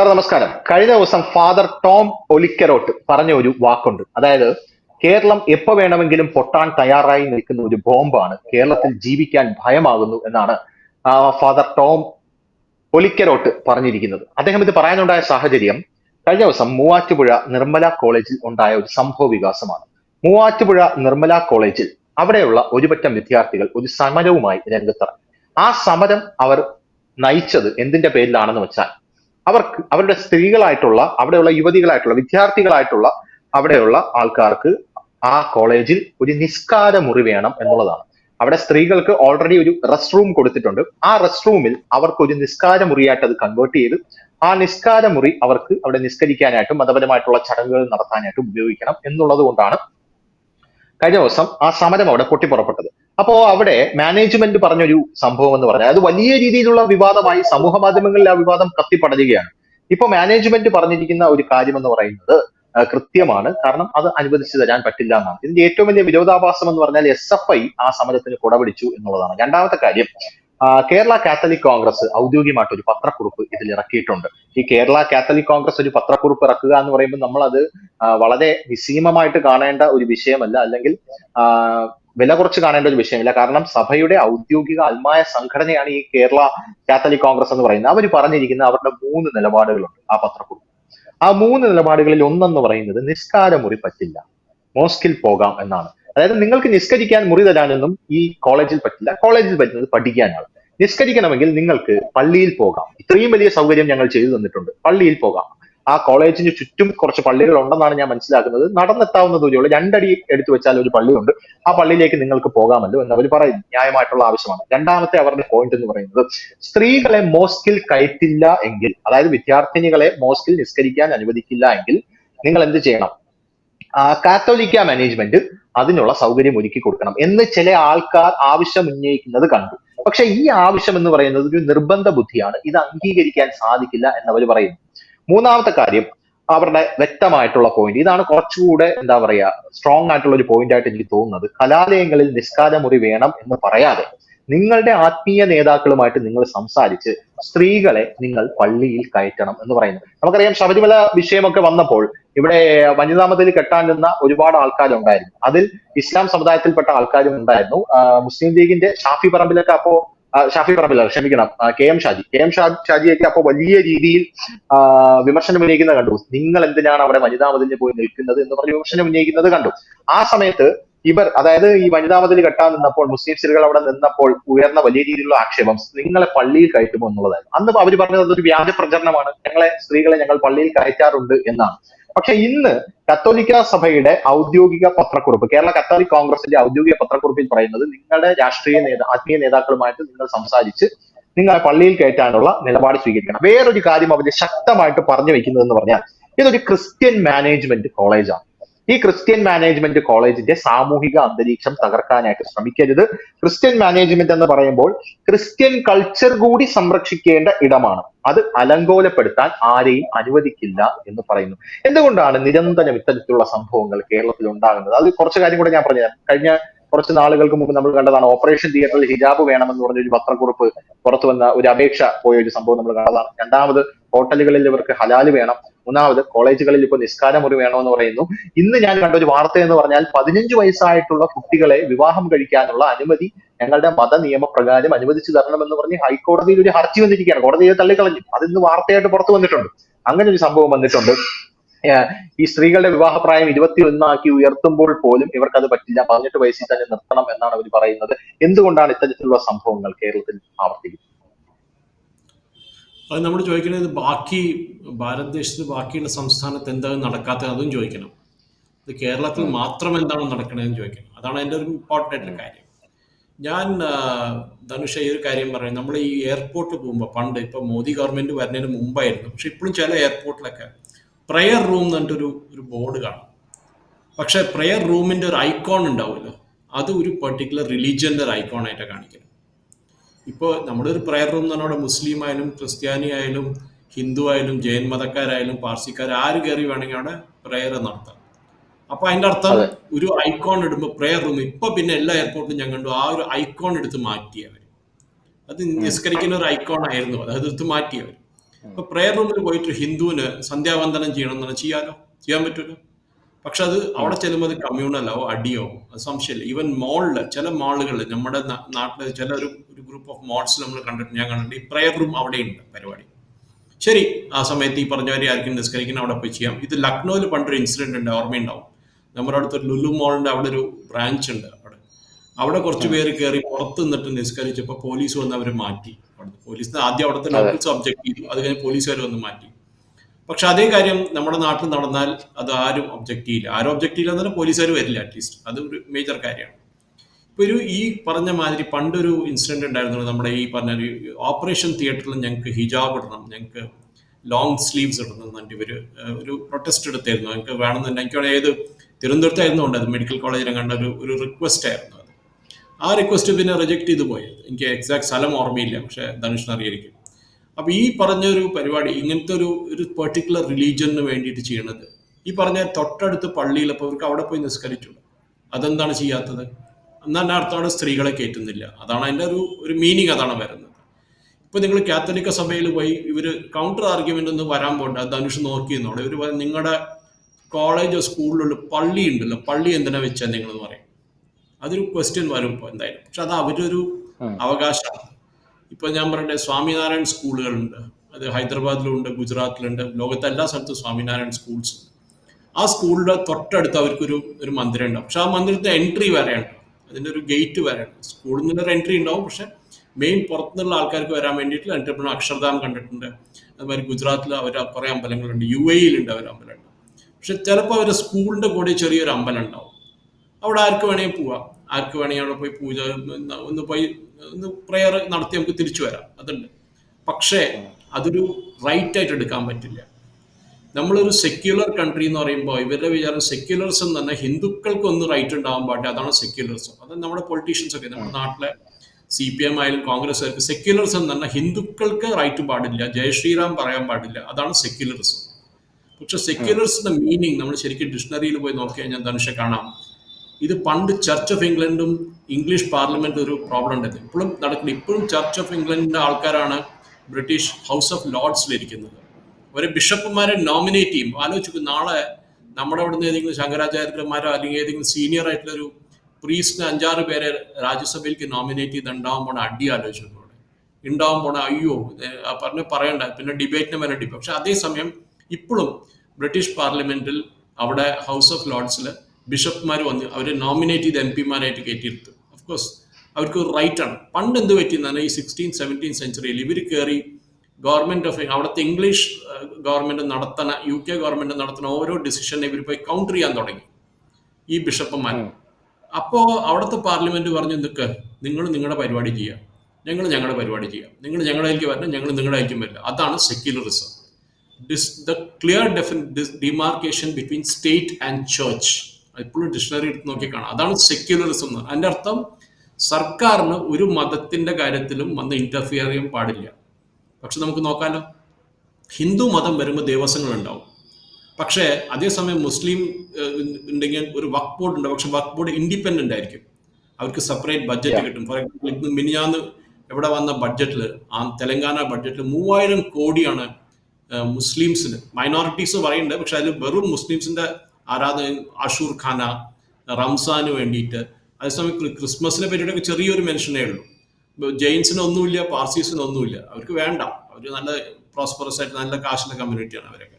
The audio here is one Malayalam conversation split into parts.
സാർ നമസ്കാരം. കഴിഞ്ഞ ദിവസം ഫാദർ ടോം ഒലിക്കരോട്ട് പറഞ്ഞ ഒരു വാക്കുണ്ട്. അതായത് കേരളം എപ്പോ വേണമെങ്കിലും പൊട്ടാൻ തയ്യാറായി നിൽക്കുന്ന ഒരു ബോംബാണ് കേരളത്തിൽ ജീവിക്കാൻ ഭയമാകുന്നു എന്നാണ് ഫാദർ ടോം ഒലിക്കരോട്ട് പറഞ്ഞിരിക്കുന്നത്. അദ്ദേഹം ഇത് പറയാനുണ്ടായ സാഹചര്യം കഴിഞ്ഞ ദിവസം മൂവാറ്റുപുഴ നിർമ്മല കോളേജിൽ ഉണ്ടായ ഒരു സംഭവ വികാസമാണ്. മൂവാറ്റുപുഴ നിർമ്മല കോളേജിൽ അവിടെയുള്ള ഒരുപറ്റം വിദ്യാർത്ഥികൾ ഒരു സമരവുമായി രംഗത്തിറങ്ങി. ആ സമരം അവർ നയിച്ചത് എന്തിന്റെ പേരിലാണെന്ന് വെച്ചാൽ അവർക്ക് അവരുടെ സ്ത്രീകളായിട്ടുള്ള അവിടെയുള്ള യുവതികളായിട്ടുള്ള വിദ്യാർത്ഥികളായിട്ടുള്ള അവിടെയുള്ള ആൾക്കാർക്ക് ആ കോളേജിൽ ഒരു നിസ്കാര മുറി വേണം എന്നുള്ളതാണ്. അവിടെ സ്ത്രീകൾക്ക് ഓൾറെഡി ഒരു റെസ്റ്റ് റൂം കൊടുത്തിട്ടുണ്ട്. ആ റെസ്റ്റ് റൂമിൽ അവർക്ക് ഒരു നിസ്കാര മുറിയായിട്ട് അത് കൺവേർട്ട് ചെയ്ത് ആ നിസ്കാര മുറി അവർക്ക് അവിടെ നിസ്കരിക്കാനായിട്ടും മതപരമായിട്ടുള്ള ചടങ്ങുകൾ നടത്താനായിട്ടും ഉപയോഗിക്കണം എന്നുള്ളത് കൊണ്ടാണ് കഴിഞ്ഞ ദിവസം ആ സമരം അവിടെ പൊട്ടിപ്പുറപ്പെട്ടത്. അപ്പോ അവിടെ മാനേജ്മെന്റ് പറഞ്ഞൊരു സംഭവം എന്ന് പറഞ്ഞാൽ അത് വലിയ രീതിയിലുള്ള വിവാദമായി സമൂഹ മാധ്യമങ്ങളിൽ ആ വിവാദം കത്തിപ്പടരുകയാണ്. ഇപ്പൊ മാനേജ്മെന്റ് പറഞ്ഞിരിക്കുന്ന ഒരു കാര്യം എന്ന് പറയുന്നത് കൃത്യമാണ്. കാരണം അത് അനുവദിച്ചു തരാൻ പറ്റില്ല എന്നാണ്. ഇതിന്റെ ഏറ്റവും വലിയ വിരോധാഭാസം എന്ന് പറഞ്ഞാൽ എസ് എഫ് ഐ ആ സമരത്തിന് കുടപിടിച്ചു എന്നുള്ളതാണ്. രണ്ടാമത്തെ കാര്യം കേരള കാത്തലിക് കോൺഗ്രസ് ഔദ്യോഗികമായിട്ട് ഒരു പത്രക്കുറിപ്പ് ഇതിൽ ഇറക്കിയിട്ടുണ്ട്. ഈ കേരള കാത്തലിക് കോൺഗ്രസ് ഒരു പത്രക്കുറിപ്പ് ഇറക്കുക എന്ന് പറയുമ്പോൾ നമ്മൾ അത് വളരെ വിസീമമായിട്ട് കാണേണ്ട ഒരു വിഷയമല്ല. അല്ലെങ്കിൽ വില കുറച്ച് കാണേണ്ട ഒരു വിഷയമില്ല. കാരണം സഭയുടെ ഔദ്യോഗിക ആത്മായ സംഘടനയാണ് ഈ കേരള കാത്തലിക് കോൺഗ്രസ് എന്ന് പറയുന്നത്. അവർ പറഞ്ഞിരിക്കുന്ന അവരുടെ മൂന്ന് നിലപാടുകളുണ്ട് ആ പത്രക്കുറിപ്പ്. ആ മൂന്ന് നിലപാടുകളിൽ ഒന്നെന്ന് പറയുന്നത് നിസ്കാര മുറി പറ്റില്ല. മോസ്കിൽ പോകാം എന്നാണ്. അതായത് നിങ്ങൾക്ക് നിസ്കരിക്കാൻ മുറി തരാനൊന്നും ഈ കോളേജിൽ പറ്റില്ല. കോളേജിൽ പറ്റുന്നത് പഠിക്കാനാണ്. നിസ്കരിക്കണമെങ്കിൽ നിങ്ങൾക്ക് പള്ളിയിൽ പോകാം. ഇത്രയും വലിയ സൗകര്യം ഞങ്ങൾ ചെയ്തു തന്നിട്ടുണ്ട്. പള്ളിയിൽ പോകാം. ആ കോളേജിന് ചുറ്റും കുറച്ച് പള്ളികൾ ഉണ്ടെന്നാണ് ഞാൻ മനസ്സിലാക്കുന്നത്. നടന്നെത്താവുന്ന ദൂരമുള്ള രണ്ടടി എടുത്തു വെച്ചാൽ ഒരു പള്ളിയുണ്ട്. ആ പള്ളിയിലേക്ക് നിങ്ങൾക്ക് പോകാമല്ലോ എന്ന് അവർ പറയുന്നു. ന്യായമായിട്ടുള്ള ആവശ്യമാണ്. രണ്ടാമത്തെ അവരുടെ പോയിന്റ് എന്ന് പറയുന്നത് സ്ത്രീകളെ മോസ്കിൽ കയറ്റില്ല എങ്കിൽ അതായത് വിദ്യാർത്ഥിനികളെ മോസ്കിൽ നിസ്കരിക്കാൻ അനുവദിക്കില്ല എങ്കിൽ നിങ്ങൾ എന്ത് ചെയ്യണം? കാത്തോലിക്ക മാനേജ്മെന്റ് അതിനുള്ള സൗകര്യം ഒരുക്കി കൊടുക്കണം എന്ന് ചില ആൾക്കാർ ആവശ്യം ഉന്നയിക്കുന്നത് കണ്ടു. പക്ഷെ ഈ ആവശ്യം എന്ന് പറയുന്നത് ഒരു നിർബന്ധ ബുദ്ധിയാണ് ഇത് അംഗീകരിക്കാൻ സാധിക്കില്ല എന്നവർ പറയുന്നു. മൂന്നാമത്തെ കാര്യം അവരുടെ വ്യക്തമായിട്ടുള്ള പോയിന്റ് ഇതാണ് കുറച്ചുകൂടെ എന്താ പറയാ സ്ട്രോങ് ആയിട്ടുള്ള ഒരു പോയിന്റ് ആയിട്ട് എനിക്ക് തോന്നുന്നത്. കലാലയങ്ങളിൽ നിസ്കാരമുറി വേണം എന്ന് പറയാതെ നിങ്ങളുടെ ആത്മീയ നേതാക്കളുമായിട്ട് നിങ്ങൾ സംസാരിച്ച് സ്ത്രീകളെ നിങ്ങൾ പള്ളിയിൽ കയറ്റണം എന്ന് പറയുന്നത്. നമുക്കറിയാം ശബരിമല വിഷയമൊക്കെ വന്നപ്പോൾ ഇവിടെ വനിതാ മതിൽ കെട്ടാൻ നിന്ന ഒരുപാട് ആൾക്കാരുണ്ടായിരുന്നു. അതിൽ ഇസ്ലാം സമുദായത്തിൽപ്പെട്ട ആൾക്കാരും ഉണ്ടായിരുന്നു. മുസ്ലിം ലീഗിന്റെ ഷാഫി പറമ്പിലൊക്കെ അപ്പോ ഷാഫി പറമ്പില്ല ക്ഷമിക്കണം. K M Shaji. K M ഷാജിയൊക്കെ അപ്പൊ വലിയ രീതിയിൽ വിമർശനം ഉന്നയിക്കുന്നത് കണ്ടു. നിങ്ങൾ എന്തിനാണ് അവിടെ വനിതാ മതിലിന് പോയി നിൽക്കുന്നത് എന്ന് പറഞ്ഞ് വിമർശനം ഉന്നയിക്കുന്നത് കണ്ടു. ആ സമയത്ത് ഇവർ അതായത് ഈ വനിതാ മതിൽ കെട്ടാൻ നിന്നപ്പോൾ മുസ്ലിം സ്ത്രീകൾ അവിടെ നിന്നപ്പോൾ ഉയർന്ന വലിയ രീതിയിലുള്ള ആക്ഷേപം നിങ്ങളെ പള്ളിയിൽ കയറ്റുമോ എന്നുള്ളതായിരുന്നു. അന്ന് അവർ പറഞ്ഞത് അതൊരു വ്യാജ പ്രചരണമാണ് ഞങ്ങളെ സ്ത്രീകളെ ഞങ്ങൾ പള്ളിയിൽ കയറ്റാറുണ്ട് എന്നാണ്. പക്ഷെ ഇന്ന് കത്തോലിക്ക സഭയുടെ ഔദ്യോഗിക പത്രക്കുറിപ്പ് കേരള കത്തോലിക് കോൺഗ്രസിന്റെ ഔദ്യോഗിക പത്രക്കുറിപ്പിൽ പറയുന്നത് നിങ്ങളുടെ രാഷ്ട്രീയ നേതാ ആത്മീയ നേതാക്കളുമായിട്ട് നിങ്ങൾ സംസാരിച്ച് നിങ്ങളെ പള്ളിയിൽ കയറ്റാനുള്ള നിലപാട് സ്വീകരിക്കണം. വേറൊരു കാര്യം അവർ ശക്തമായിട്ട് പറഞ്ഞു വെക്കുന്നത് എന്ന് പറഞ്ഞാൽ ഇതൊരു ക്രിസ്ത്യൻ മാനേജ്മെന്റ് കോളേജാണ്. ഈ ക്രിസ്ത്യൻ മാനേജ്മെന്റ് കോളേജിന്റെ സാമൂഹിക അന്തരീക്ഷം തകർക്കാനായിട്ട് ശ്രമിക്കരുത്. ക്രിസ്ത്യൻ മാനേജ്മെന്റ് എന്ന് പറയുമ്പോൾ ക്രിസ്ത്യൻ കൾച്ചർ കൂടി സംരക്ഷിക്കേണ്ട ഇടമാണ്. അത് അലങ്കോലപ്പെടുത്താൻ ആരെയും അനുവദിക്കില്ല എന്ന് പറയുന്നു. എന്തുകൊണ്ടാണ് നിരന്തരം ഇത്തരത്തിലുള്ള സംഭവങ്ങൾ കേരളത്തിൽ ഉണ്ടാകുന്നത്? അത് കുറച്ച് കാര്യം കൂടെ ഞാൻ പറഞ്ഞുതരാം. കഴിഞ്ഞ കുറച്ച് നാളുകൾക്ക് മുമ്പ് നമ്മൾ കണ്ടതാണ് ഓപ്പറേഷൻ തിയേറ്ററിൽ ഹിജാബ് വേണമെന്ന് പറഞ്ഞ ഒരു പത്രക്കുറിപ്പ് പുറത്തു വന്ന ഒരു അപേക്ഷ പോയ ഒരു സംഭവം നമ്മൾ കണ്ടതാണ്. രണ്ടാമത് ഹോട്ടലുകളിൽ ഇവർക്ക് ഹലാൽ വേണം. മൂന്നാമത് കോളേജുകളിൽ ഇപ്പോൾ നിസ്കാരമുറി വേണമെന്ന് പറയുന്നു. ഇന്ന് ഞാൻ കണ്ട ഒരു വാർത്ത എന്ന് പറഞ്ഞാൽ പതിനഞ്ച് വയസ്സായിട്ടുള്ള കുട്ടികളെ വിവാഹം കഴിക്കാനുള്ള അനുമതി ഞങ്ങളുടെ മത നിയമപ്രകാരം അനുവദിച്ചു തരണമെന്ന് പറഞ്ഞ് ഹൈക്കോടതിയിൽ ഒരു ഹർജി വന്നിരിക്കുകയാണ്. കോടതിയെ തള്ളിക്കളഞ്ഞു. അതിന്ന് വാർത്തയായിട്ട് പുറത്തു വന്നിട്ടുണ്ട്. അങ്ങനെ ഒരു സംഭവം വന്നിട്ടുണ്ട്. ഈ സ്ത്രീകളുടെ വിവാഹപ്രായം ഇരുപത്തി ഒന്നാക്കി ഉയർത്തുമ്പോൾ പോലും ഇവർക്ക് അത് പറ്റില്ല. പതിനെട്ട് വയസ്സിൽ തന്നെ നിർത്തണം എന്നാണ് അവർ പറയുന്നത്. എന്തുകൊണ്ടാണ് ഇത്തരത്തിലുള്ള സംഭവങ്ങൾ കേരളത്തിൽ ആവർത്തിക്കുന്നത്? അത് നമ്മൾ ചോദിക്കുന്നത് ബാക്കി ഭാരതദേശത്ത് ബാക്കിയുള്ള സംസ്ഥാനത്ത് എന്താണ് നടക്കാത്തത് അതും ചോദിക്കണം. ഇത് കേരളത്തിൽ മാത്രം എന്താണ് നടക്കണതെന്ന് ചോദിക്കണം. അതാണ് എന്റെ ഒരു ഇമ്പോർട്ടന്റ് ആയിട്ടുള്ള കാര്യം. ഞാൻ ധനുഷ ഈ ഒരു കാര്യം പറയും. നമ്മൾ ഈ എയർപോർട്ടിൽ പോകുമ്പോൾ പണ്ട് ഇപ്പോൾ മോദി ഗവൺമെന്റ് വരുന്നതിന് മുമ്പായിരുന്നു. പക്ഷെ ഇപ്പോഴും ചില എയർപോർട്ടിലൊക്കെ പ്രയർ റൂം എന്ന് പറഞ്ഞിട്ടൊരു ഒരു ബോർഡ് കാണും. പക്ഷേ പ്രെയർ റൂമിന്റെ ഒരു ഐക്കോൺ ഉണ്ടാവുമല്ലോ. അത് ഒരു പെർട്ടിക്കുലർ റിലീജിയന്റെ ഒരു ഐക്കോൺ ആയിട്ടാണ് കാണിക്കുന്നത്. ഇപ്പോൾ നമ്മുടെ ഒരു പ്രയർ റൂം എന്ന് പറഞ്ഞാൽ മുസ്ലിം ആയാലും ക്രിസ്ത്യാനി ആയാലും ഹിന്ദു ആയാലും ജൈൻ മതക്കാരായാലും പാർസിക്കാർ ആര് കയറി വേണമെങ്കിൽ അവിടെ പ്രയർ നടത്താം. അപ്പൊ അതിന്റെ അർത്ഥം ഒരു ഐക്കോൺ ഇടുമ്പോൾ പ്രയർ റൂം ഇപ്പൊ പിന്നെ എല്ലാ എയർപോർട്ടിലും ഞാൻ കണ്ടു ആ ഒരു ഐക്കോൺ എടുത്ത് മാറ്റിയവർ അത്. നിസ്കരിക്കുന്ന ഒരു ഐക്കോൺ ആയിരുന്നു. അത് എടുത്ത് മാറ്റി അവർ ഇപ്പൊ പ്രയർ റൂമിൽ പോയിട്ട് ഹിന്ദുവിന് സന്ധ്യാവന്ദനം ചെയ്യണം എന്നാണ് ചെയ്യാലോ ചെയ്യാൻ പറ്റുമല്ലോ പക്ഷെ അത് അവിടെ ചെല്ലുമ്പോൾ അത് കമ്മ്യൂണലോ അടിയോ? സംശയമില്ല. ഈവൻ മോളിൽ ചില മാളുകളിൽ നമ്മുടെ നാട്ടിൽ നാട്ടിൽ ചില ഒരു ഒരു ഗ്രൂപ്പ് ഓഫ് മോൾസ് നമ്മൾ കണ്ടിട്ട് ഞാൻ കണ്ടിട്ട് ഈ പ്രയർ റൂം അവിടെയുണ്ട് പരിപാടി. ശരി ആ സമയത്ത് ഈ പറഞ്ഞവരെ ആർക്കും നിസ്കരിക്കണം അവിടെ പോയി ചെയ്യാം. ഇത് ലക്നൌവിൽ പണ്ടൊരു ഇൻസിഡന്റ് ഉണ്ട് ഓർമ്മയുണ്ടാവും. നമ്മുടെ അടുത്തൊരു ലുലു മോളിന്റെ അവിടെ ഒരു ബ്രാഞ്ച് ഉണ്ട് അവിടെ. അവിടെ കുറച്ച് പേര് കയറി പുറത്ത് നിന്നിട്ട് നിസ്കരിച്ചപ്പോൾ പോലീസ് വന്ന് അവർ മാറ്റി. അവിടുന്ന് പോലീസ് ആദ്യം അവിടുത്തെ ലോക്കൽ ഒബ്ജക്ട് ചെയ്തു. അത് കഴിഞ്ഞ് പോലീസുകാർ വന്ന് മാറ്റി. പക്ഷെ അതേ കാര്യം നമ്മുടെ നാട്ടിൽ നടന്നാൽ അത് ആരും ഒബ്ജക്ട് ചെയ്യില്ല. ആരും ഒബ്ജക്ട് ചെയ്യില്ല എന്നാലും പോലീസുകാർ വരില്ല അറ്റ്ലീസ്റ്റ് അത് ഒരു മേജർ കാര്യമാണ്. ഇപ്പൊ ഒരു ഈ പറഞ്ഞ മാതിരി പണ്ടൊരു ഇൻസിഡന്റ് ഉണ്ടായിരുന്നു നമ്മുടെ ഈ പറഞ്ഞ ഒരു ഓപ്പറേഷൻ തിയേറ്ററിൽ ഞങ്ങൾക്ക് ഹിജാബ് ഇടണം. ഞങ്ങൾക്ക് ലോങ് സ്ലീവ്സ് ഇടണം എന്നിട്ട് ഇവർ ഒരു പ്രൊട്ടസ്റ്റ് എടുത്തായിരുന്നു. ഞങ്ങൾക്ക് വേണമെന്നുണ്ടെങ്കിൽ എനിക്ക് ഏത് തിരുവനന്തപുരത്തായിരുന്നു ഉണ്ട് മെഡിക്കൽ കോളേജിൽ കണ്ട ഒരു ഒരു റിക്വസ്റ്റ് ആയിരുന്നു. ആ റിക്വസ്റ്റ് പിന്നെ റിജക്ട് ചെയ്തു പോയത് എനിക്ക് എക്സാക്ട് സ്ഥലം ഓർമ്മയില്ല പക്ഷെ ധനുഷ് അറിയായിരിക്കും. അപ്പൊ ഈ പറഞ്ഞൊരു പരിപാടി ഇങ്ങനത്തെ ഒരു ഒരു പെർട്ടിക്കുലർ റിലീജിയന് വേണ്ടിയിട്ട് ചെയ്യണത് ഈ പറഞ്ഞ തൊട്ടടുത്ത് പള്ളിയിൽ അപ്പോൾ അവർക്ക് അവിടെ പോയി നിസ്കരിച്ചു അതെന്താണ് ചെയ്യാത്തത്? എന്നാൽ അർത്ഥമാണ് സ്ത്രീകളെ കയറ്റുന്നില്ല. അതാണ് അതിന്റെ ഒരു ഒരു മീനിങ് അതാണ് വരുന്നത്. ഇപ്പൊ നിങ്ങൾ കാത്തലിക്ക സഭയിൽ പോയി ഇവർ കൗണ്ടർ ആർഗ്യുമെന്റ് ഒന്ന് വരാൻ പോകണ്ട ധനുഷ് നോക്കിയെന്നോടെ ഇവർ പറയും നിങ്ങളുടെ കോളേജോ സ്കൂളിലുള്ള പള്ളി ഉണ്ടല്ലോ പള്ളി എന്തിനാ വെച്ചാൽ നിങ്ങൾ പറയും. അതൊരു ക്വസ്റ്റ്യൻ വരും എന്തായാലും. പക്ഷെ അത് അവരൊരു. അവകാശമാണ് ഇപ്പൊ ഞാൻ പറയട്ടെ സ്വാമിനാരായൺ സ്കൂളുകളുണ്ട്. അത് ഹൈദരാബാദിലുണ്ട് ഗുജറാത്തിലുണ്ട്. ലോകത്തെ എല്ലാ സ്ഥലത്തും സ്വാമിനാരായൺ സ്കൂൾസ് ഉണ്ട്. ആ സ്കൂളിന്റെ തൊട്ടടുത്ത് അവർക്കൊരു ഒരു മന്ദിരം ഉണ്ടാവും പക്ഷെ ആ മന്ദിരത്തെ എൻട്രി വരെയുണ്ട് അതിന്റെ ഒരു ഗേറ്റ് വരെയുണ്ട് സ്കൂളിൽ നിന്നൊരു എൻട്രി ഉണ്ടാവും. പക്ഷെ മെയിൻ പുറത്തുനിന്നുള്ള ആൾക്കാർക്ക് വരാൻ വേണ്ടിയിട്ട് എൻട്രി അക്ഷർധാം കണ്ടിട്ടുണ്ട്. അതുമാതിരി ഗുജറാത്തിൽ അവർ കുറെ അമ്പലങ്ങളുണ്ട്. യു എയിലുണ്ട് അവർ അമ്പലമുണ്ട് പക്ഷെ ചിലപ്പോൾ അവരുടെ സ്കൂളിന്റെ കൂടെ ചെറിയൊരു അമ്പലം ഉണ്ടാവും. അവിടെ ആർക്ക് വേണമെങ്കിൽ പോവാം. ആർക്ക് വേണമെങ്കിൽ അവിടെ പോയി പൂജ ഒന്ന് പോയി ഒന്ന് പ്രെയർ നടത്തി നമുക്ക് തിരിച്ചു വരാം. അതുണ്ട്. പക്ഷേ അതൊരു റൈറ്റ് ആയിട്ട് എടുക്കാൻ പറ്റില്ല. നമ്മളൊരു സെക്യുലർ കൺട്രി എന്ന് പറയുമ്പോൾ ഇവരുടെ വിചാരം തന്നെ ഹിന്ദുക്കൾക്ക് ഒന്ന് റൈറ്റ് ഉണ്ടാവാൻ പാടില്ല. അതാണ് സെക്യുലറിസം അത് നമ്മുടെ പൊളിറ്റീഷ്യൻസ് ഒക്കെ നമ്മുടെ നാട്ടിലെ സി പി എം ആയാലും കോൺഗ്രസ്സുകാർക്ക് എന്ന് തന്നെ ഹിന്ദുക്കൾക്ക് റൈറ്റ് പാടില്ല. ജയശ്രീറാം പറയാൻ പാടില്ല. അതാണ് സെക്യുലറിസം പക്ഷെ സെക്യുലർസിന്റെ മീനിങ് നമ്മൾ ശരിക്കും ഡിക്ഷണറിയിൽ പോയി നോക്കി കഴിഞ്ഞാൽ ധനുഷ കാണാം. ഇത് പണ്ട് ചർച്ച് ഓഫ് ഇംഗ്ലണ്ടും ഇംഗ്ലീഷ് പാർലമെന്റ് ഒരു പ്രോബ്ലം ഉണ്ടായിരുന്നു. ഇപ്പോഴും നടക്കുന്നു ഇപ്പോഴും ചർച്ച് ഓഫ് ഇംഗ്ലണ്ടിന്റെ ആൾക്കാരാണ് ബ്രിട്ടീഷ് ഹൗസ് ഓഫ് ലോർഡ്സിൽ ഇരിക്കുന്നത്. ഒരു ബിഷപ്പുമാരെ നോമിനേറ്റ് ചെയ്യും. ആലോചിക്കും നാളെ നമ്മുടെ അവിടുന്ന് ഏതെങ്കിലും ശങ്കരാചാര്യന്മാരോ അല്ലെങ്കിൽ ഏതെങ്കിലും സീനിയർ ആയിട്ടുള്ള ഒരു പ്രീസ്റ്റിന് അഞ്ചാറ് പേരെ രാജ്യസഭയിലേക്ക് നോമിനേറ്റ് ചെയ്ത് ഉണ്ടാവാൻ പോണ അടി ആലോചിച്ചിട്ടുണ്ട് പോണ അയ്യോ പറഞ്ഞ് പറയണ്ട. പിന്നെ ഡിബേറ്റിന് വരെ ഡിബേറ്റ് പക്ഷെ അതേസമയം ഇപ്പോഴും ബ്രിട്ടീഷ് പാർലമെന്റിൽ അവിടെ ഹൗസ് ഓഫ് ലോർഡ്സിൽ ബിഷപ്പ്മാർ വന്ന് അവരെ നോമിനേറ്റ് ചെയ്ത് എം പിമാരായിട്ട് കയറ്റിയിരുത്തും. അഫ്കോഴ്സ് അവർക്ക് ഒരു റൈറ്റ് ആണ്. പണ്ട് എന്ത് പറ്റിയെന്നാണ് ഈ സിക്സ്റ്റീൻ സെവന്റീൻ സെഞ്ചുറിയിൽ ഇവർ കയറി ഗവൺമെന്റ് ഓഫ് അവിടുത്തെ ഇംഗ്ലീഷ് ഗവൺമെന്റ് നടത്തണ യു കെ ഗവൺമെന്റ് നടത്തുന്ന ഓരോ ഡിസിഷനെ ഇവർ പോയി കൗണ്ടർ ചെയ്യാൻ തുടങ്ങി. ഈ ബിഷപ്പുമാർ അപ്പോൾ അവിടുത്തെ പാർലമെന്റ് പറഞ്ഞു നിൽക്ക് നിങ്ങൾ നിങ്ങളുടെ പരിപാടി ചെയ്യാം. ഞങ്ങൾ ഞങ്ങളുടെ പരിപാടി ചെയ്യാം. നിങ്ങൾ ഞങ്ങളായിരിക്കും വരണം ഞങ്ങൾ നിങ്ങളായിരിക്കും വരില്ല അതാണ് secularism the clear demarcation between state and church ഇപ്പോഴും ഡിക്ഷണറി എടുത്ത് നോക്കി കാണാം അതാണ് സെക്യുലറിസം എന്ന് അതിന്റെ അർത്ഥം സർക്കാരിന് ഒരു മതത്തിന്റെ കാര്യത്തിലും വന്ന് ഇന്റർഫിയർ ചെയ്യാൻ പാടില്ല. പക്ഷെ നമുക്ക് നോക്കാലോ. ഹിന്ദു മതം വരുമ്പോൾ ദേവസ്വങ്ങൾ ഉണ്ടാവും പക്ഷേ അതേസമയം മുസ്ലിം ഉണ്ടെങ്കിൽ ഒരു വർക്ക് ബോർഡ് ഉണ്ട്. പക്ഷെ വർക്ക് ബോർഡ് ഇൻഡിപെൻഡന്റ് ആയിരിക്കും. അവർക്ക് സെപ്പറേറ്റ് ബഡ്ജറ്റ് കിട്ടും. ഫോർ എക്സാമ്പിൾ ഇന്ന് മിനിഞ്ഞാന്ന് എവിടെ വന്ന ബഡ്ജറ്റിൽ ആ തെലങ്കാന ബഡ്ജറ്റിൽ മൂവായിരം കോടിയാണ് മുസ്ലിംസിന്. മൈനോറിറ്റീസ് പറയുന്നുണ്ട്. പക്ഷെ അതിൽ വെറും മുസ്ലിംസിന്റെ ആരാധന അഷൂർ ഖാന റംസാന് വേണ്ടിയിട്ട്. അതേസമയം ക്രി- ക്രിസ്മസിനെ പറ്റിയിട്ടൊക്കെ ചെറിയൊരു മെൻഷനേ ഉള്ളൂ. ജെയിൻസിനൊന്നുമില്ല ജെയിൻസിന് ഒന്നുമില്ല പാർസീസിന് ഒന്നുമില്ല. അവർക്ക് വേണ്ട. അവർ നല്ല പ്രോസ്പെറസ് ആയിട്ട് നല്ല കാശുള്ള കമ്മ്യൂണിറ്റിയാണ് അവരൊക്കെ.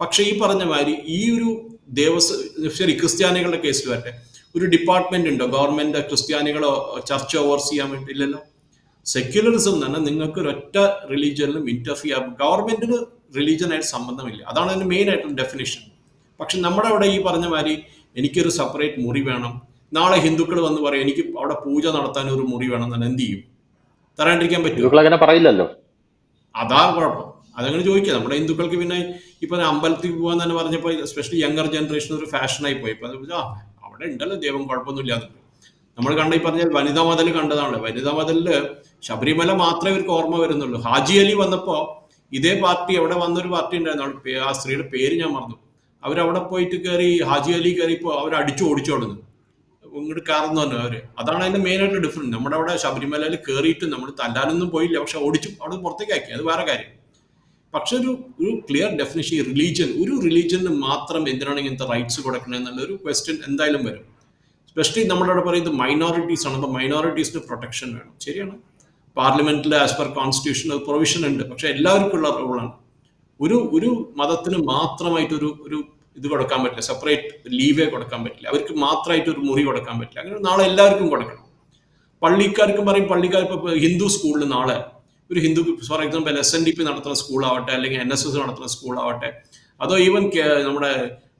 പക്ഷേ ഈ പറഞ്ഞ മാതിരി ഈ ഒരു ദേവസ്വം ശരി ക്രിസ്ത്യാനികളുടെ കേസിൽ വരട്ടെ. ഒരു ഡിപ്പാർട്ട്മെന്റ് ഉണ്ടോ? ഗവൺമെന്റ് ക്രിസ്ത്യാനികളോ ചർച്ച ഓവർസ് ചെയ്യാൻ വേണ്ടി ഇല്ലല്ലോ? സെക്യുലറിസം തന്നെ നിങ്ങൾക്ക് ഒരൊറ്റ റിലീജിയനിലും ഇന്റർഫിയർ ഗവൺമെന്റിന് റിലീജിയനായിട്ട് സംബന്ധമില്ല. അതാണ് അതിന്റെ മെയിൻ ആയിട്ടുള്ള ഡെഫിനേഷൻ പക്ഷെ നമ്മുടെ അവിടെ ഈ പറഞ്ഞ മാതിരി എനിക്കൊരു സെപ്പറേറ്റ് മുറി വേണം. നാളെ ഹിന്ദുക്കൾ വന്ന് പറയും എനിക്ക് അവിടെ പൂജ നടത്താൻ ഒരു മുറി വേണം എന്നാൽ എന്ത് ചെയ്യും? തരാണ്ടിരിക്കാൻ പറ്റും അങ്ങനെ പറയില്ലല്ലോ. അതാ കുഴപ്പം. അതങ്ങനെ ചോദിക്കുക നമ്മുടെ ഹിന്ദുക്കൾക്ക് പിന്നെ ഇപ്പൊ അമ്പലത്തിൽ പോകാൻ തന്നെ പറഞ്ഞപ്പോൾ സ്പെഷ്യലി യങ്ങർ ജനറേഷൻ ഒരു ഫാഷനായി പോയി. ഇപ്പൊ അത് ആ അവിടെ ഉണ്ടല്ലോ ദൈവം കുഴപ്പമൊന്നുമില്ല നമ്മൾ കണ്ട ഈ പറഞ്ഞ വനിതാ മതിൽ കണ്ടതാണല്ലോ. വനിതാ മതിലിൽ ശബരിമല മാത്രമേ ഇവർക്ക് ഓർമ്മ വരുന്നുള്ളൂ. ഹാജി അലി വന്നപ്പോ ഇതേ പാർട്ടി അവിടെ വന്നൊരു പാർട്ടി ഉണ്ടായിരുന്നു. ആ സ്ത്രീയുടെ പേര് ഞാൻ മറന്നു. അവരവിടെ പോയിട്ട് കയറി ഹാജി അലി കയറിയപ്പോ അവർ അടിച്ചു ഓടിച്ചു ഓടിച്ചോടുന്നു ഇങ്ങോട്ട് കയറുന്നു പറഞ്ഞു അവർ. അതാണ് അതിന്റെ മെയിൻ ആയിട്ടുള്ള ഡിഫറൻസ് നമ്മുടെ അവിടെ ശബരിമലയിൽ കയറിയിട്ട് നമ്മൾ തല്ലാനൊന്നും പോയില്ല. പക്ഷെ ഓടിച്ചു അവിടെ പുറത്തേക്ക് ആക്കി അത് വേറെ കാര്യം. പക്ഷെ ഒരു ഒരു ക്ലിയർ ഡെഫിനേഷൻ റിലീജിയൻ ഒരു റിലീജിയന് മാത്രം എന്തിനാണ് ഇങ്ങനത്തെ റൈറ്റ്സ് കൊടുക്കണത് എന്നുള്ള ഒരു ക്വസ്റ്റ്യൻ എന്തായാലും വരും. സ്പെഷ്യലി നമ്മളവിടെ പറയുന്നത് മൈനോറിറ്റീസ് ആണ്. അപ്പോൾ മൈനോറിറ്റീസിന് പ്രൊട്ടക്ഷൻ വേണം. ശരിയാണ്. പാർലമെന്റിൽ ആസ് പെർ കോൺസ്റ്റിറ്റ്യൂഷൻ പ്രൊവിഷൻ ഉണ്ട്. പക്ഷെ എല്ലാവർക്കും ഉള്ള റൂളാണ് ഒരു ഒരു മതത്തിന് മാത്രമായിട്ട് ഒരു ഒരു ഇത് കൊടുക്കാൻ പറ്റില്ല. സെപ്പറേറ്റ് ലീവേ കൊടുക്കാൻ പറ്റില്ല. അവർക്ക് മാത്രമായിട്ട് ഒരു മുറി കൊടുക്കാൻ പറ്റില്ല. അങ്ങനെ നാളെ എല്ലാവർക്കും കൊടുക്കണം. പള്ളിക്കാർക്കും പറയും പള്ളിക്കാർ ഇപ്പോൾ ഹിന്ദു സ്കൂളിൽ നാളെ ഒരു Hindu for example S N D P നടത്തുന്ന സ്കൂളാവട്ടെ അല്ലെങ്കിൽ എൻ എസ് എസ് നടത്തുന്ന സ്കൂളാവട്ടെ അതോ ഈവൻ നമ്മുടെ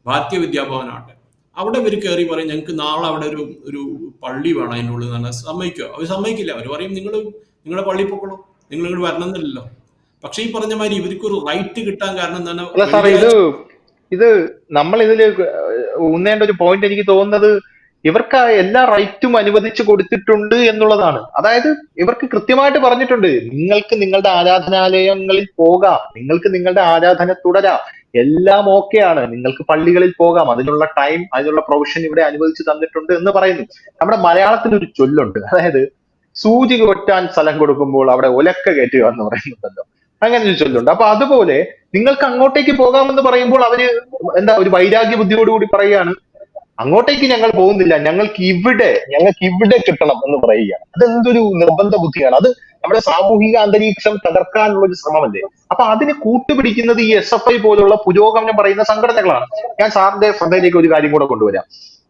ഭാരതീയ വിദ്യാഭവനാവട്ടെ അവിടെ ഇവർ കയറി പറയും ഞങ്ങൾക്ക് നാളെ അവിടെ ഒരു ഒരു പള്ളി വേണം അതിനുള്ളിൽ തന്നെ സമ്മതിക്കുക അവർ സമ്മതിക്കില്ല. അവർ പറയും നിങ്ങൾ നിങ്ങളുടെ പള്ളി പൊക്കോളൂ. നിങ്ങൾ ഇങ്ങോട്ട് വരണമെന്നില്ലല്ലോ. പക്ഷേ ഈ പറഞ്ഞ മാതിരി ഇവർക്ക് ഒരു റൈറ്റ് കിട്ടാൻ കാരണം തന്നെ ഇത് നമ്മൾ ഇതിൽ ഊന്നേണ്ട ഒരു പോയിന്റ് എനിക്ക് തോന്നുന്നത് ഇവർക്ക് എല്ലാ റൈറ്റും അനുവദിച്ചു കൊടുത്തിട്ടുണ്ട് എന്നുള്ളതാണ്. അതായത് ഇവർക്ക് കൃത്യമായിട്ട് പറഞ്ഞിട്ടുണ്ട് നിങ്ങൾക്ക് നിങ്ങളുടെ ആരാധനാലയങ്ങളിൽ പോകാം നിങ്ങൾക്ക് നിങ്ങളുടെ ആരാധന തുടരാം എല്ലാം ഓക്കെയാണ് നിങ്ങൾക്ക് പള്ളികളിൽ പോകാം അതിനുള്ള ടൈം അതിനുള്ള പ്രൊവിഷൻ ഇവിടെ അനുവദിച്ചു തന്നിട്ടുണ്ട് എന്ന് പറയുന്നു. നമ്മുടെ മലയാളത്തിൽ ഒരു ചൊല്ലുണ്ട് അതായത് സൂചി കൊറ്റാൻ സ്ഥലം കൊടുക്കുമ്പോൾ അവിടെ ഒലക്ക കയറ്റുക എന്ന് പറയുന്നുണ്ടല്ലോ. അങ്ങനെ ഒരു ചൊല്ലുണ്ട്. അപ്പൊ അതുപോലെ നിങ്ങൾക്ക് അങ്ങോട്ടേക്ക് പോകാമെന്ന് പറയുമ്പോൾ അവർ എന്താ ഒരു വൈരാഗ്യ ബുദ്ധിയോടുകൂടി പറയുകയാണ് അങ്ങോട്ടേക്ക് ഞങ്ങൾ പോകുന്നില്ല. ഞങ്ങൾക്ക് ഇവിടെ ഞങ്ങൾക്ക് ഇവിടെ കിട്ടണം എന്ന് പറയുകയാണ്. അതെന്തൊരു നിർബന്ധ ബുദ്ധിയാണ്. അത് നമ്മുടെ സാമൂഹിക അന്തരീക്ഷം തകർക്കാനുള്ള ഒരു ശ്രമമല്ലേ? അപ്പൊ അതിന് കൂട്ടുപിടിക്കുന്നത് ഈ എസ് എഫ് ഐ പോലുള്ള പുരോഗമനം പറയുന്ന സംഘടനകളാണ്. ഞാൻ സാറിന്റെ ശ്രദ്ധയിലേക്ക് ഒരു കാര്യം കൂടെ കൊണ്ടുവരാം.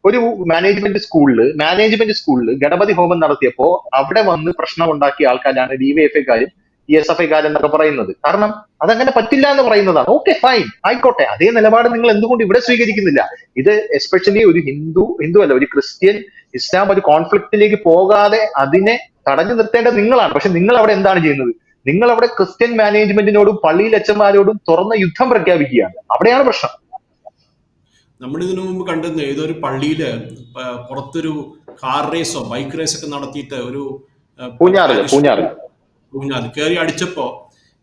ഒരു മാനേജ്മെന്റ് സ്കൂളിൽ മാനേജ്മെന്റ് സ്കൂളിൽ ഗണപതി ഹോമം നടത്തിയപ്പോ അവിടെ വന്ന് പ്രശ്നം ഉണ്ടാക്കിയ ആൾക്കാരാണ് ഡിവൈഎഫ്ഐക്കാരും ഈ എസ് എഫ് ഐക്കാരെന്നൊക്കെ പറയുന്നത്. കാരണം അതങ്ങനെ പറ്റില്ല എന്ന് പറയുന്നതാണ്. ഓക്കെ ഫൈൻ ആയിക്കോട്ടെ. അതേ നിലപാട് നിങ്ങൾ എന്തുകൊണ്ട് ഇവിടെ സ്വീകരിക്കുന്നില്ല? ഇത് എസ്പെഷ്യലി ഒരു ഹിന്ദു ഹിന്ദു അല്ല ഒരു ക്രിസ്ത്യൻ ഇസ്ലാം ഒരു കോൺഫ്ലിക്റ്റിലേക്ക് പോകാതെ അതിനെ തടഞ്ഞു നിർത്തേണ്ടത് നിങ്ങളാണ്. പക്ഷെ നിങ്ങൾ അവിടെ എന്താണ് ചെയ്യുന്നത്? നിങ്ങൾ അവിടെ ക്രിസ്ത്യൻ മാനേജ്മെന്റിനോടും പള്ളിയിൽ അച്ഛന്മാരോടും തുറന്ന യുദ്ധം പ്രഖ്യാപിക്കുകയാണ്. അവിടെയാണ് പ്രശ്നം. നമ്മൾ ഇതിനു മുമ്പ് കണ്ടിരുന്നു ഏതൊരു പള്ളിയിൽ പുറത്തൊരു കാർ റേസോ ബൈക്ക് റേസ് ഒക്കെ നടത്തിയിട്ട് ഒരു ആ, പൂഞ്ഞാറിൽ. അത് കയറി അടിച്ചപ്പോ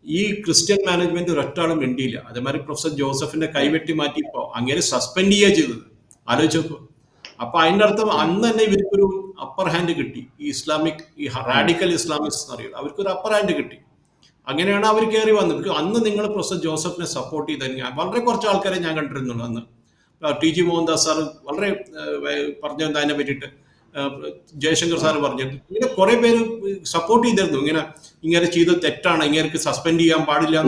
ഈ ക്രിസ്ത്യൻ മാനേജ്മെന്റ് ഒരൊറ്റാളും മിണ്ടിയില്ല. അതേമാതിരി പ്രൊഫസർ ജോസഫിന്റെ കൈവെട്ടി മാറ്റിപ്പോ അങ്ങനെ സസ്പെൻഡ് ചെയ്യുക ചെയ്തത്. ആലോചിച്ചപ്പോ അപ്പൊ അതിന്റെ അർത്ഥം അന്ന് തന്നെ ഇവർക്കൊരു അപ്പർ ഹാൻഡ് കിട്ടി. ഈ ഇസ്ലാമിക് ഈ റാഡിക്കൽ ഇസ്ലാമിക്സ് എന്ന് അറിയുന്നത് അവർക്കൊരു അപ്പർ ഹാൻഡ് കിട്ടി. അങ്ങനെയാണ് അവർ കയറി വന്നത്. അന്ന് നിങ്ങൾ പ്രൊഫസർ ജോസഫിനെ സപ്പോർട്ട് ചെയ്ത വളരെ കുറച്ച് ആൾക്കാരെ ഞാൻ കണ്ടിരുന്നുള്ളൂ അന്ന്. ടി ജി മോഹൻദാസ് സാർ വളരെ പറഞ്ഞു അതിനെ പറ്റിയിട്ട്? ജയശങ്കർ സാർ പറഞ്ഞത് ഇങ്ങനെ കുറെ പേര് സപ്പോർട്ട് ചെയ്തിരുന്നു. ഇങ്ങനെ ഇങ്ങനെ ചെയ്ത് തെറ്റാണ്. ഇങ്ങനെ സസ്പെൻഡ് ചെയ്യാൻ പാടില്ല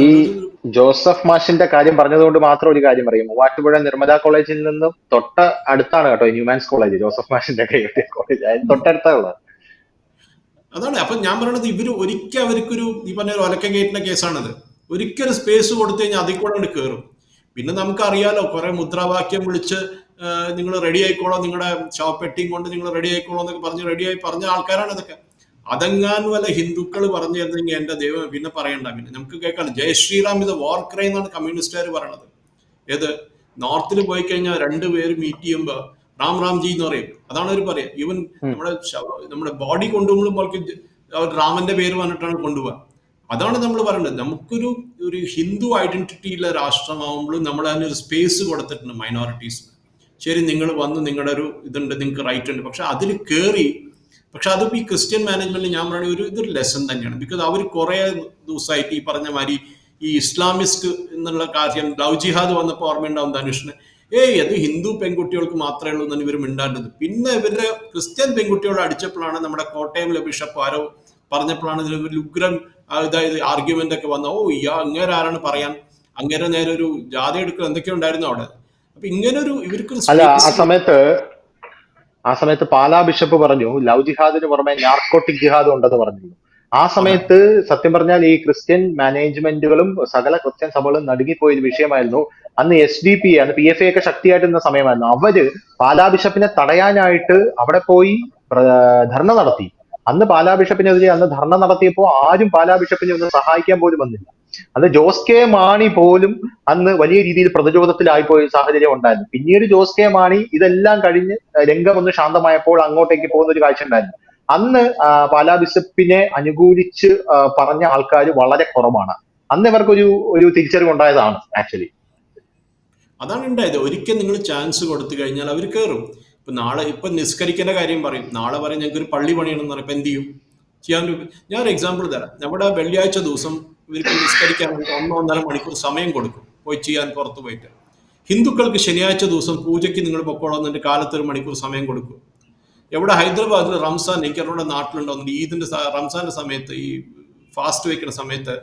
ജോസഫ് മാഷിന്റെ കാര്യം പറഞ്ഞതുകൊണ്ട് മാത്രം ഒരു കാര്യം പറയും മൂവാറ്റുപുഴ നിർമ്മല കോളേജിൽ നിന്നും തൊട്ട അടുത്താണ് കേട്ടോ ന്യൂമാൻസ് കോളേജ്. ജോസഫ് മാഷിന്റെ തൊട്ടടുത്താണ് കോളേജ്. അതിന് തൊട്ടടുത്തുള്ളത് അതാണ്. അപ്പൊ ഞാൻ പറയണത് ഇവർ ഒരിക്കൽ അവർക്കൊരു ഈ പറഞ്ഞ ഒലക്ക ഗേറ്റിന്റെ കേസാണത്. ഒരിക്കലും സ്പേസ് കൊടുത്തു കഴിഞ്ഞാൽ അതിൽ കൂടെ കയറും പിന്നെ നമുക്കറിയാലോ കുറെ മുദ്രാവാക്യം വിളിച്ച് നിങ്ങൾ റെഡി ആയിക്കോളോ നിങ്ങളുടെ ശവപ്പെട്ടിയും കൊണ്ട് നിങ്ങൾ റെഡി ആയിക്കോളോ എന്നൊക്കെ പറഞ്ഞ് റെഡി ആയി പറഞ്ഞ ആൾക്കാരാണ് ഇതൊക്കെ. അതങ്ങാൻ വല്ല ഹിന്ദുക്കൾ പറഞ്ഞു തരുന്നെങ്കിൽ എന്റെ ദൈവം പിന്നെ പറയണ്ട പിന്നെ നമുക്ക് കേൾക്കാം ജയ് ശ്രീറാം ഇത് വാർ ക്രൈം എന്നാണ് കമ്മ്യൂണിസ്റ്റുകാർ പറയണത്. ഏത്? നോർത്തിൽ പോയി കഴിഞ്ഞാൽ രണ്ടുപേര് മീറ്റ് ചെയ്യുമ്പോൾ റാം റാം ജി എന്ന് പറയും. അതാണ് അവർ പറയാ. ഈവൻ നമ്മുടെ നമ്മുടെ ബോഡി കൊണ്ടുപോകുമ്പോൾ അവർ രാമന്റെ പേര് പറഞ്ഞിട്ടാണ് കൊണ്ടുപോകുക അതാണ് നമ്മൾ പറയുന്നത് നമുക്കൊരു ഒരു ഹിന്ദു ഐഡന്റിറ്റിയുള്ള രാഷ്ട്രമാകുമ്പോൾ നമ്മൾ അതിനൊരു സ്പേസ് കൊടുത്തിട്ടുണ്ട് മൈനോറിറ്റീസിന് ശരി നിങ്ങൾ വന്ന് നിങ്ങളുടെ ഒരു ഇതുണ്ട് നിങ്ങൾക്ക് റൈറ്റ് ഉണ്ട്. പക്ഷെ അതിൽ കയറി പക്ഷെ അത് ഈ ക്രിസ്ത്യൻ മാനേജ്മെന്റിൽ ഞാൻ പറയുന്ന ഒരു ഇതൊരു ലെസൺ തന്നെയാണ്. ബിക്കോസ് അവർ കുറെ ദിവസമായിട്ട് ഈ പറഞ്ഞ മാതിരി ഈ ഇസ്ലാമിസ്റ്റ് എന്നുള്ള കാര്യം ലവ് ജിഹാദ് വന്നപ്പോൾ ഓർമ്മയുണ്ടാവും ധനുഷിന്. ഏയ് അത് ഹിന്ദു പെൺകുട്ടികൾക്ക് മാത്രമേ ഉള്ളൂ എന്നാണ് ഇവർ മിണ്ടാണ്ടത്. പിന്നെ ഇവരുടെ ക്രിസ്ത്യൻ പെൺകുട്ടികളെ അടിച്ചപ്പോഴാണ് നമ്മുടെ കോട്ടയം ബിഷപ്പ് ആരോ പറഞ്ഞപ്പോഴാണ് ഇതിൽ ഒരു ഉഗ്രൻ അതായത് ആർഗ്യുമെന്റ് ഒക്കെ വന്ന ഓ ഇയാ അങ്ങേരാരാണ് പറയാൻ. അങ്ങേരെ നേരെ ഒരു ജാഥ എടുക്കുക എന്തൊക്കെയോ ഉണ്ടായിരുന്നു അവിടെ. അപ്പൊ ഇങ്ങനൊരു ഇവർക്ക് അല്ല ആ സമയത്ത് ആ സമയത്ത് പാലാ ബിഷപ്പ് പറഞ്ഞു ലവ് ജിഹാദിന് പുറമെ നാർക്കോട്ടിക് ജിഹാദ് ഉണ്ടെന്ന് പറഞ്ഞിരുന്നു ആ സമയത്ത് സത്യം പറഞ്ഞാൽ ഈ ക്രിസ്ത്യൻ മാനേജ്മെന്റുകളും സകല ക്രിസ്ത്യൻ സഭകളും നടുങ്ങിപ്പോയ ഒരു വിഷയമായിരുന്നു. അന്ന് എസ് ഡി പി അന്ന് പി എഫ് എ ഒക്കെ ശക്തിയായിട്ടിരുന്ന സമയമായിരുന്നു. അവർ പാലാ ബിഷപ്പിനെ തടയാനായിട്ട് അവിടെ പോയി ധർണ നടത്തി. അന്ന് പാലാ ബിഷപ്പിനെതിരെ അന്ന് ധർണ നടത്തിയപ്പോൾ ആരും പാലാ ബിഷപ്പിനെ ഒന്ന് സഹായിക്കാൻ പോലും വന്നില്ല. അന്ന് ജോസ് കെ മാണി പോലും അന്ന് വലിയ രീതിയിൽ പ്രതിരോധത്തിലായിപ്പോയ സാഹചര്യം ഉണ്ടായിരുന്നു. പിന്നീട് ജോസ് കെ മാണി ഇതെല്ലാം കഴിഞ്ഞ് രംഗം ഒന്ന് ശാന്തമായപ്പോൾ അങ്ങോട്ടേക്ക് പോകുന്ന ഒരു കാഴ്ച ഉണ്ടായിരുന്നു. അന്ന് പാലാ ബിഷപ്പിനെ അനുകൂലിച്ച് പറഞ്ഞ ആൾക്കാർ വളരെ കുറവാണ്. അന്ന് ഇവർക്കൊരു ഒരു തിരിച്ചറിവ് ഉണ്ടായതാണ് ആക്ച്വലി. അതാണ് ഉണ്ടായത്. ഒരിക്കൽ നിങ്ങൾ ചാൻസ് കൊടുത്തു കഴിഞ്ഞാൽ അവർ കയറും. ഇപ്പൊ നാളെ ഇപ്പൊ നിസ്കരിക്കേണ്ട കാര്യം പറയും. നാളെ പറയും ഞങ്ങൾക്ക് ഒരു പള്ളി പണിയണം എന്ന് പറയും. ഇപ്പൊ എന്ത് ചെയ്യും? ചെയ്യാൻ ഞാൻ ഒരു എക്സാമ്പിൾ തരാം. നമ്മുടെ വെള്ളിയാഴ്ച ദിവസം ഇവർക്ക് നിസ്കരിക്കാൻ വേണ്ടി ഒന്നോ ഒന്നര മണിക്കൂർ സമയം കൊടുക്കും. പോയി ചെയ്യാൻ പുറത്തു പോയിട്ട്. ഹിന്ദുക്കൾക്ക് ശനിയാഴ്ച ദിവസം പൂജയ്ക്ക് നിങ്ങൾ പൊക്കോളന്നിട്ട് കാലത്ത് ഒരു മണിക്കൂർ സമയം കൊടുക്കും. എവിടെ ഹൈദരാബാദിൽ റംസാൻ എനിക്ക് അവരുടെ നാട്ടിലുണ്ടാവുന്നുണ്ട് ഈദിന്റെ സ- റംസാന്റെ സമയത്ത് ഈ ഫാസ്റ്റ് വയ്ക്കുന്ന സമയത്ത്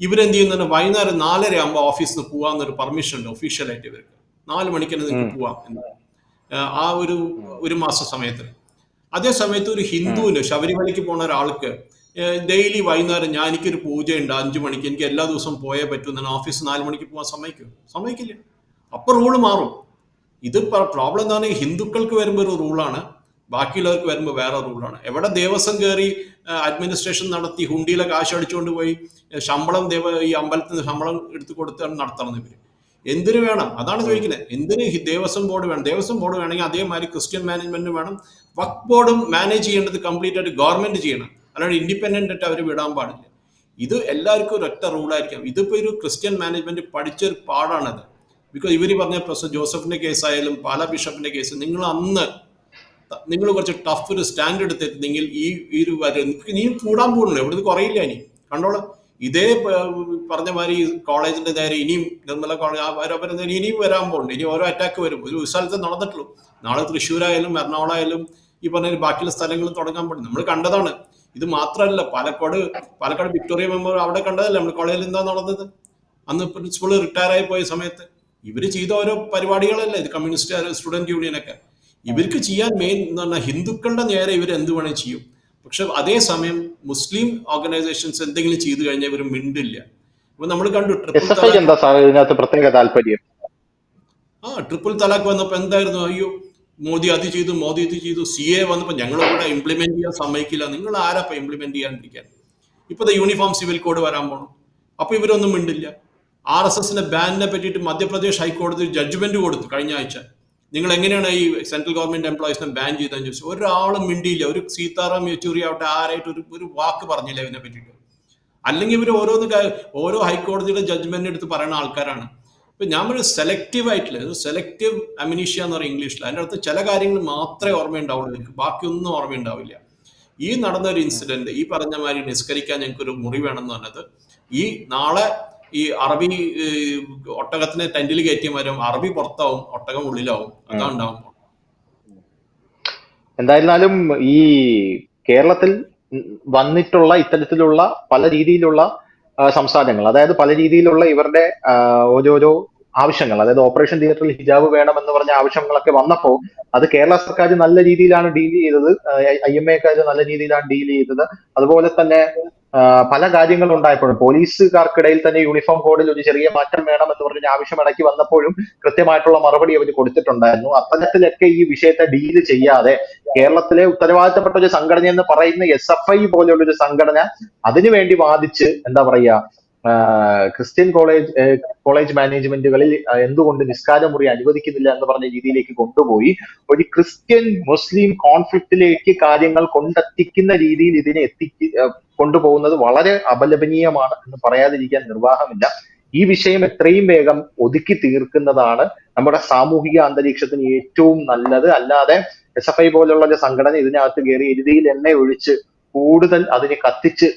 ഇവരെന്ത് ചെയ്യുന്നുണ്ട് വൈകുന്നേരം നാലര ആകുമ്പോൾ ഓഫീസിൽ നിന്ന് പോകാമെന്നൊരു പെർമിഷൻ ഉണ്ട് ഒഫീഷ്യലായിട്ട് ഇവർക്ക്. നാല് മണിക്ക് തന്നെ നിങ്ങൾക്ക് പോവാം എന്ന്. ആ, ആ ഒരു ഒരു മാസ സമയത്ത് അതേ സമയത്ത് ഒരു ഹിന്ദുവിന് ശബരിമലയ്ക്ക് പോണ ഒരാൾക്ക് ഡെയിലി വൈകുന്നേരം ഞാൻ എനിക്കൊരു പൂജയുണ്ട് അഞ്ചു മണിക്ക്. എനിക്ക് എല്ലാ ദിവസവും പോയേ പറ്റൂ. ഞാൻ ഓഫീസ് നാല് മണിക്ക് പോകാൻ സമ്മതിക്കും? സമ്മതിക്കില്ല. അപ്പൊ റൂൾ മാറും. ഇത് പ്രോബ്ലം എന്താണ് ഹിന്ദുക്കൾക്ക് വരുമ്പോൾ ഒരു റൂളാണ് ബാക്കിയുള്ളവർക്ക് വരുമ്പോൾ വേറെ റൂളാണ് എവിടെ ദേവസ്വം കയറി അഡ്മിനിസ്ട്രേഷൻ നടത്തി ഹുണ്ടിയിലെ കാശ് അടിച്ചുകൊണ്ട് പോയി ശമ്പളം ദേവ ഈ അമ്പലത്തിൽ നിന്ന് ശമ്പളം എടുത്തു കൊടുത്താണ് നടത്തണം ഇവർ. എന്തിനു വേണം? അതാണ് ചോദിക്കുന്നത് എന്തിന് ദേവസ്വം ബോർഡ് വേണം? ദേവസ്വം ബോർഡ് വേണമെങ്കിൽ അതേമാതിരി ക്രിസ്ത്യൻ മാനേജ്മെന്റ് വേണം. വക് ബോർഡും മാനേജ് ചെയ്യേണ്ടത് കംപ്ലീറ്റ് ആയിട്ട് ഗവൺമെന്റ് ചെയ്യണം. അല്ലാണ്ട് ഇൻഡിപെൻഡന്റ് ആയിട്ട് അവർ വിടാൻ പാടില്ല. ഇത് എല്ലാവർക്കും ഒരു ഒറ്റ റൂളായിരിക്കാം ഇതിപ്പോ ഒരു ക്രിസ്ത്യൻ മാനേജ്മെന്റ് പഠിച്ചൊരു പാടാണത്. ബിക്കോസ് ഇവർ പറഞ്ഞ പ്രൊഫസർ ജോസഫിന്റെ കേസായാലും പാല ബിഷപ്പിന്റെ കേസ് നിങ്ങൾ അന്ന് നിങ്ങൾ കുറച്ച് ടഫ് ഒരു സ്റ്റാൻഡ് എടുത്തിരുന്നെങ്കിൽ ഈ ഈ ഒരു നീ കൂടാൻ പോകുന്നുള്ളൂ എവിടെ കുറയില്ല ഇനി. കണ്ടോളാം. ഇതേ പറഞ്ഞ മാതിരി കോളേജിന്റെ നേരെ ഇനിയും നിർമ്മല കോളേജ് നേരെ ഇനിയും വരാൻ പോകുന്നുണ്ട്. ഇനി ഓരോ അറ്റാക്ക് വരും. ഒരു സ്ഥലത്ത് നടന്നിട്ടുള്ളൂ. നാളെ തൃശ്ശൂരായാലും എറണാകുളമായാലും ഈ പറഞ്ഞ ബാക്കിയുള്ള സ്ഥലങ്ങളിൽ തുടങ്ങാൻ പറ്റും നമ്മൾ കണ്ടതാണ്. ഇത് മാത്രമല്ല പാലക്കാട് പാലക്കാട് വിക്ടോറിയ മെമ്മോറിയൽ അവിടെ കണ്ടതല്ലേ നമ്മുടെ കോളേജിൽ എന്താ നടന്നത്? അന്ന് പ്രിൻസിപ്പൾ റിട്ടയർ ആയി പോയ സമയത്ത് ഇവർ ചെയ്ത ഓരോ പരിപാടികളല്ലേ ഇത് കമ്മ്യൂണിസ്റ്റ് സ്റ്റുഡന്റ് യൂണിയൻ ഒക്കെ. ഇവർക്ക് ചെയ്യാൻ മെയിൻ എന്ന് പറഞ്ഞാൽ ഹിന്ദുക്കളുടെ നേരെ ഇവർ എന്ത് വേണേ ചെയ്യും. പക്ഷെ അതേസമയം മുസ്ലിം ഓർഗനൈസേഷൻസ് എന്തെങ്കിലും ചെയ്തു കഴിഞ്ഞാൽ ഇവർ മിണ്ടില്ല. അപ്പൊ നമ്മൾ കണ്ടു ട്രിപ്പിൾ എന്താ പ്രത്യേക താല്പര്യം? ആ ട്രിപ്പിൾ തലാഖ് വന്നപ്പോ എന്തായിരുന്നു? അയ്യോ മോദി അത് ചെയ്തു മോദി ഇത് ചെയ്തു സി എ വന്നപ്പോൾ ഞങ്ങളവിടെ ഇംപ്ലിമെന്റ് ചെയ്യാൻ സമ്മതിക്കില്ല. നിങ്ങൾ ആരാപ്പ ഇംപ്ലിമെന്റ് ചെയ്യാണ്ടിരിക്കാൻ? ഇപ്പൊ യൂണിഫോം സിവിൽ കോഡ് വരാൻ പോകണം അപ്പൊ ഇവരൊന്നും മിണ്ടില്ല. ആർ എസ് എസിന്റെ ബാനിനെ പറ്റിയിട്ട് മധ്യപ്രദേശ് ഹൈക്കോടതി ജഡ്ജ്മെന്റ് കൊടുത്തു കഴിഞ്ഞ ആഴ്ച. നിങ്ങൾ എങ്ങനെയാണ് ഈ സെൻട്രൽ ഗവൺമെന്റ് എംപ്ലോയീസിനെ ബാൻ ചെയ്തതെന്ന് ചോദിച്ചു. ഒരാളും മിണ്ടിയില്ല. ഒരു സീതാറാം യെച്ചൂരി ആവട്ടെ ആരായിട്ട് ഒരു ഒരു വാക്ക് പറഞ്ഞില്ല ഇതിനെ പറ്റിയിട്ട്. അല്ലെങ്കിൽ ഇവർ ഓരോന്ന് ഓരോ ഹൈക്കോടതിയുടെ ജഡ്ജ്മെന്റ് എടുത്ത് പറയുന്ന ആൾക്കാരാണ്. ഇപ്പൊ ഞാൻ ഒരു സെലക്റ്റീവ് ആയിട്ടില്ല സെലക്റ്റീവ് അമിനീഷ്യ എന്ന് പറയും ഇംഗ്ലീഷിൽ അതിന്റെ അടുത്ത് ചില കാര്യങ്ങൾ മാത്രമേ ഓർമ്മയുണ്ടാവുള്ളൂ. എനിക്ക് ബാക്കിയൊന്നും ഓർമ്മയുണ്ടാവില്ല. ഈ നടന്ന ഒരു ഇൻസിഡന്റ് ഈ പറഞ്ഞ മാതിരി നിസ്കരിക്കാൻ ഞങ്ങൾക്ക് ഒരു മുറി വേണമെന്ന് പറഞ്ഞത് ഈ നാളെ ഈ അറബി ഒട്ടകത്തിനെ ടെന്റിൽ കയറ്റി മരം അറബി പുറത്താവും ഒട്ടകം ഉള്ളിലാവും. അതാ ഉണ്ടാവും. എന്തായിരുന്നാലും ഈ കേരളത്തിൽ വന്നിട്ടുള്ള ഇത്തരത്തിലുള്ള പല രീതിയിലുള്ള ആ, സംസാരങ്ങൾ. അതായത് പല രീതിയിലുള്ള ഇവരുടെ ഓരോരോ ആവശ്യങ്ങൾ. അതായത് ഓപ്പറേഷൻ തിയേറ്ററിൽ ഹിജാബ് വേണം എന്ന് പറഞ്ഞ ആവശ്യങ്ങളൊക്കെ വന്നപ്പോൾ അത് കേരള സർക്കാർ നല്ല രീതിയിലാണ് ഡീൽ ചെയ്തത്. ഐ എം എക്കാർ നല്ല രീതിയിലാണ് ഡീൽ ചെയ്തത്. അതുപോലെ തന്നെ പല കാര്യങ്ങളും ഉണ്ടായപ്പോഴും പോലീസുകാർക്കിടയിൽ തന്നെ യൂണിഫോം കോഡിൽ ഒരു ചെറിയ മാറ്റം വേണം എന്ന് പറഞ്ഞ ആവശ്യം ഇടയ്ക്ക് വന്നപ്പോഴും കൃത്യമായിട്ടുള്ള മറുപടി അവർ കൊടുത്തിട്ടുണ്ടായിരുന്നു. അത്തരത്തിലൊക്കെ ഈ വിഷയത്തെ ഡീൽ ചെയ്യാതെ കേരളത്തിലെ ഉത്തരവാദിത്തപ്പെട്ട ഒരു സംഘടന എന്ന് പറയുന്ന എസ് എഫ് ഐ പോലെയുള്ള ഒരു സംഘടന അതിനുവേണ്ടി വാദിച്ച് എന്താ പറയാ ആ, ക്രിസ്ത്യൻ കോളേജ് കോളേജ് മാനേജ്മെന്റുകളിൽ എന്തുകൊണ്ട് നിസ്കാരമുറി അനുവദിക്കുന്നില്ല എന്ന് പറഞ്ഞ രീതിയിലേക്ക് കൊണ്ടുപോയി. ഒരു ക്രിസ്ത്യൻ മുസ്ലിം കോൺഫ്ലിക്റ്റിലേക്ക് കാര്യങ്ങൾ കൊണ്ടെത്തിക്കുന്ന രീതിയിൽ ഇതിനെ എത്തിക്ക് കൊണ്ടുപോകുന്നത് വളരെ അപലപനീയമാണ് എന്ന് പറയാതിരിക്കാൻ നിർവാഹമില്ല. ഈ വിഷയം എത്രയും വേഗം ഒതുക്കി തീർക്കുന്നതാണ് നമ്മുടെ സാമൂഹിക അന്തരീക്ഷത്തിന് ഏറ്റവും നല്ലത്. അല്ലാതെ എസ് എഫ് ഐ പോലുള്ള ഒരു സംഘടന ഇതിനകത്ത് കയറി എരുതിയിൽ എണ്ണ ഒഴിച്ച് കൂടുതൽ അതിനെ കത്തിച്ച്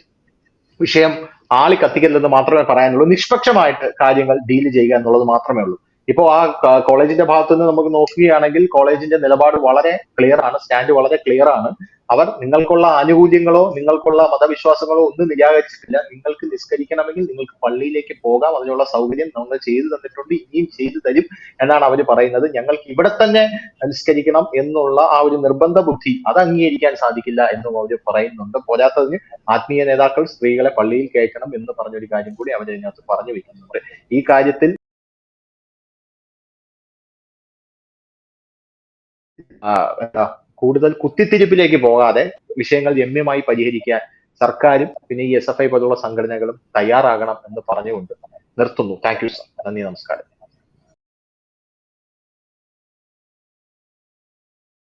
വിഷയം ആളി കത്തിക്കരുതെന്ന് മാത്രമേ പറയാനുള്ളൂ. നിഷ്പക്ഷമായിട്ട് കാര്യങ്ങൾ ഡീൽ ചെയ്യുക എന്നുള്ളത് മാത്രമേ ഉള്ളൂ. ഇപ്പോൾ ആ കോളേജിന്റെ ഭാഗത്തുനിന്ന് നമുക്ക് നോക്കുകയാണെങ്കിൽ കോളേജിന്റെ നിലപാട് വളരെ ക്ലിയർ ആണ്. സ്റ്റാൻഡ് വളരെ ക്ലിയർ ആണ്. അവർ നിങ്ങൾക്കുള്ള ആനുകൂല്യങ്ങളോ നിങ്ങൾക്കുള്ള മതവിശ്വാസങ്ങളോ ഒന്നും നിരാകരിച്ചിട്ടില്ല. നിങ്ങൾക്ക് നിസ്കരിക്കണമെങ്കിൽ നിങ്ങൾക്ക് പള്ളിയിലേക്ക് പോകാം. അതിനുള്ള സൗകര്യം നമ്മൾ ചെയ്തു തന്നിട്ടുണ്ട്. ഇനിയും ചെയ്തു തരും എന്നാണ് അവർ പറയുന്നത്. ഞങ്ങൾക്ക് ഇവിടെ തന്നെ നിസ്കരിക്കണം എന്നുള്ള ആ ഒരു നിർബന്ധ ബുദ്ധി അത് അംഗീകരിക്കാൻ സാധിക്കില്ല എന്നും അവർ പറയുന്നുണ്ട്. പോരാത്തതിന് ആത്മീയ നേതാക്കൾ സ്ത്രീകളെ പള്ളിയിൽ കയറ്റണം എന്ന് പറഞ്ഞൊരു കാര്യം കൂടി അവർ അതിനകത്ത് പറഞ്ഞു വെക്കുന്നുണ്ട്. ഈ കാര്യത്തിൽ എന്താ? കൂടുതൽ കുത്തിത്തിരിപ്പിലേക്ക് പോകാതെ വിഷയങ്ങൾ രമ്യമായി പരിഹരിക്കാൻ സർക്കാരും പിന്നെ ഈ എസ് എഫ് ഐ പോലുള്ള സംഘടനകളും തയ്യാറാകണം എന്ന് പറഞ്ഞുകൊണ്ട് നിർത്തുന്നു. Thank you sir. നന്ദി നമസ്കാരം.